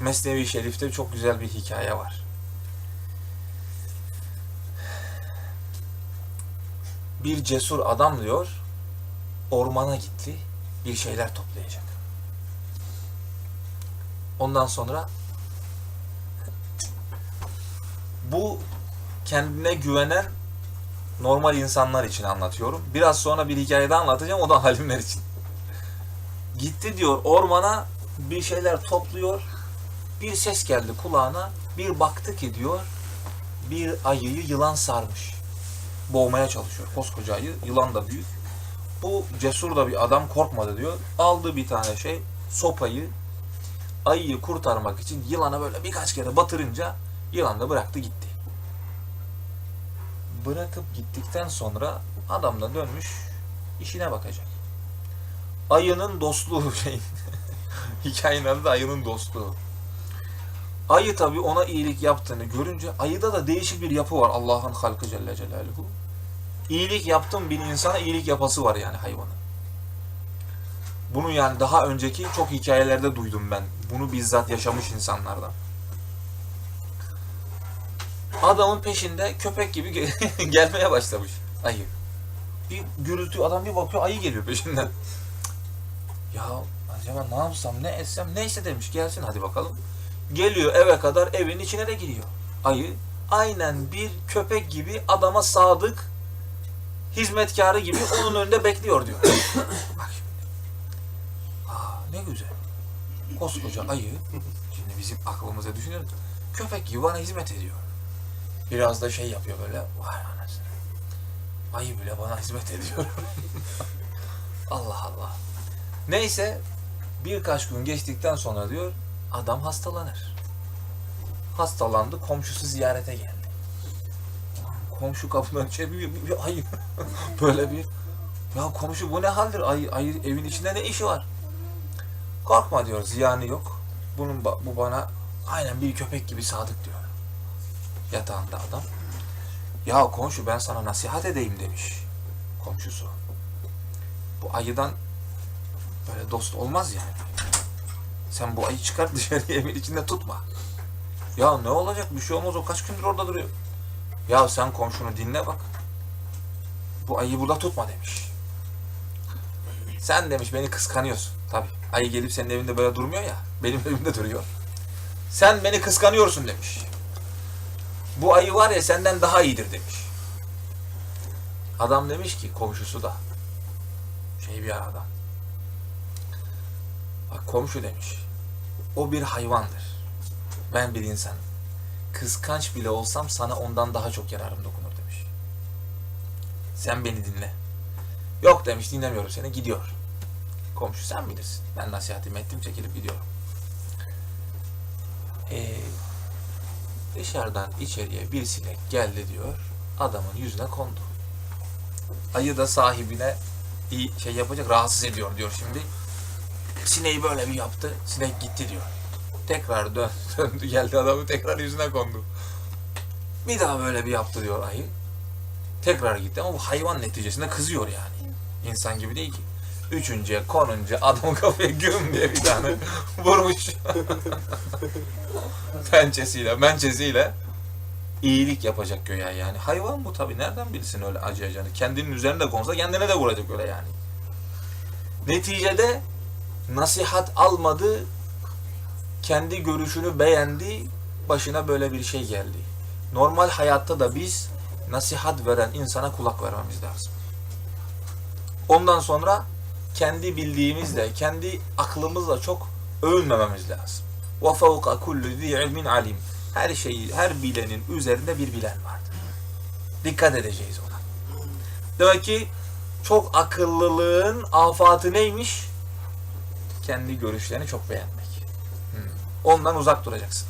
Mesnevi Şerif'te çok güzel bir hikaye var. Bir cesur adam diyor, ormana gitti, bir şeyler toplayacak. Ondan sonra bu kendine güvenen normal insanlar için anlatıyorum. Biraz sonra bir hikayede anlatacağım, o da halimler için. Gitti diyor ormana bir şeyler topluyor. Bir ses geldi kulağına. Bir baktı ki diyor bir ayıyı yılan sarmış. Boğmaya çalışıyor. Koskoca ayı. Yılan da büyük. Bu cesur da bir adam korkmadı diyor. Aldı bir tane şey sopayı ayıyı kurtarmak için yılana böyle birkaç kere batırınca yılan da bıraktı gitti. Bırakıp gittikten sonra adam da dönmüş işine bakacak. Ayının dostluğu şeyin. Hikayenin adı da ayının dostluğu. Ayı tabi ona iyilik yaptığını görünce ayıda da değişik bir yapı var Allah'ın halkı Celle Celaluhu. İyilik yaptım bir insana iyilik yapası var yani hayvanın. Bunu yani daha önceki çok hikayelerde duydum ben. Bunu bizzat yaşamış insanlardan. Adamın peşinde köpek gibi ge- gelmeye başlamış ayı. Bir gürültü adam bir bakıyor ayı geliyor peşinden. Ya acaba ne yapsam ne etsem neyse demiş gelsin hadi bakalım. Geliyor eve kadar evin içine de giriyor. Ayı aynen bir köpek gibi adama sadık hizmetkarı gibi onun önünde bekliyor diyor. Bak şimdi. Aa, ne güzel. Koskoca ayı şimdi bizim aklımıza düşünüyoruz. Köpek gibi bana hizmet ediyor. Biraz da şey yapıyor böyle. Vay anasını. Ayı bile bana hizmet ediyor. Allah Allah. Neyse birkaç gün geçtikten sonra diyor adam hastalanır. Hastalandı komşusu ziyarete geldi. Komşu kapıdan içeri bir, bir, bir ayı böyle bir ya komşu bu ne haldir ayı, ayı evin içinde ne işi var? Korkma diyor ziyanı yok. Bunun bu bana aynen bir köpek gibi sadık diyor. Yatağında adam. Ya komşu ben sana nasihat edeyim demiş komşusu. Bu ayıdan Böyle dost olmaz yani. Sen bu ayı çıkar dışarıya evin içinde tutma. Ya ne olacak bir şey olmaz o kaç gündür orada duruyor. Ya sen komşunu dinle bak. Bu ayıyı burada tutma demiş. Sen demiş beni kıskanıyorsun. Tabi ayı gelip senin evinde böyle durmuyor ya. Benim evimde duruyor. Sen beni kıskanıyorsun demiş. Bu ayı var ya senden daha iyidir demiş. Adam demiş ki komşusu da şey bir adam. Bak komşu demiş. O bir hayvandır. Ben bir insanım. Kıskanç bile olsam sana ondan daha çok yararım dokunur demiş. Sen beni dinle. Yok demiş dinlemiyorum seni gidiyor. Komşu sen bilirsin. Ben nasihatimi ettim çekilip gidiyorum. Ee, dışarıdan içeriye bir sinek geldi diyor. Adamın yüzüne kondu. Ayı da sahibine iyi şey yapacak rahatsız ediyor diyor şimdi. Sineği böyle bir yaptı. Sinek gitti diyor. Tekrar dön, döndü geldi adamı tekrar yüzüne kondu. Bir daha böyle bir yaptı diyor ayı. Tekrar gitti ama bu hayvan neticesinde kızıyor yani. İnsan gibi değil ki. Üçüncüye konunca adam kafaya güm diye bir tane vurmuş. Pençesiyle, mençesiyle iyilik yapacak göğe yani. Hayvan bu tabi nereden bilsin öyle acıyacağını. Kendinin üzerinde konsa kendine de vuracak öyle yani. Neticede nasihat almadı, kendi görüşünü beğendi, başına böyle bir şey geldi. Normal hayatta da biz nasihat veren insana kulak vermemiz lazım. Ondan sonra kendi bildiğimizle, kendi aklımızla çok övünmememiz lazım. وَفَوْقَ كُلُّ ذِي عِلْمٍ alim. Her şeyi, her bilenin üzerinde bir bilen vardır. Dikkat edeceğiz ona. Demek ki çok akıllılığın afatı neymiş? Kendi görüşlerini çok beğenmek. Hmm. Ondan uzak duracaksın.